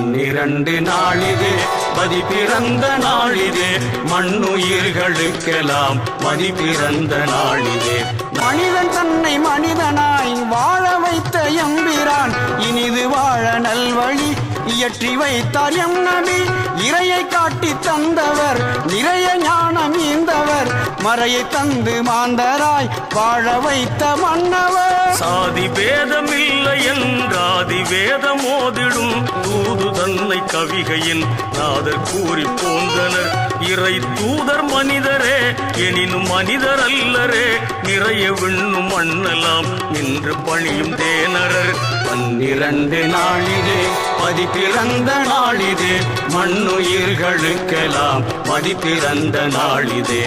பன்னிரண்டு நாளிது மதி பிறந்த நாளிது மண்ணுயிர்களுக்கெல்லாம் மதி பிறந்த நாளிது. மனிதன் தன்னை மனிதனாய் வாழ வைத்த எம்பிரான் இனிது வாழ நல்வழி இயற்றி வைத்தார் எம் நபி. இறையை காட்டி தந்தவர் நிறைய ஞானம் ஈந்தவர். மறையை தந்து மாந்தராய் வாழ வைத்த மன்னவர். சாதி வேதம் இல்லை என்றாதி வேதம் ஓதிடும் தூது தன்னை கவிகையின் நாதர் கூறி போந்தனர். இறை தூதர் மனிதரே எனினும் மனிதர் அல்லரே. நிறைய விண்ணும் மண்ணலாம் நின்று பணியும் தேனரர். பன்னிரண்டு நாளிதே மதி பிறந்த நாளிதே மண்ணுயிர்களுக்கெல்லாம் மதி பிறந்த நாளிதே.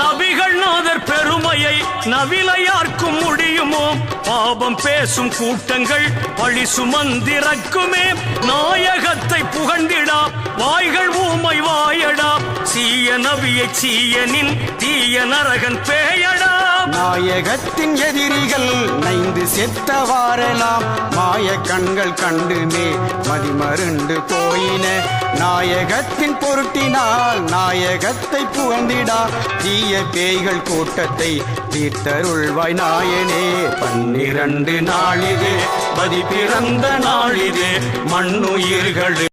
நபிகள் நாதர் பெருமையை நவிலையார்க்கும் முடியுமோ? பாபம் பேசும் கூட்டங்கள் பழி சுமந்திறக்குமே. நாயகத்தை புகழ்ந்திடா வாய்கள் ஊமை வாயடா. சீய நபியை சீயனின் தீய நரகன் பேயடா. நாயகத்தின் எதிரிகள் நைந்து செத்தவாறெல்லாம் மாய கண்கள் கண்டுமே மதிமருண்டு போயின. நாயகத்தின் பொருட்டினால் நாயகத்தை புகழ்ந்திடா. தீய பேய்கள் கூட்டத்தை தீர்த்தருள்வாய் நாயனே. பன்னிரண்டு நாளிது மதி பிறந்த நாளிது மண்ணுயிர்கள்.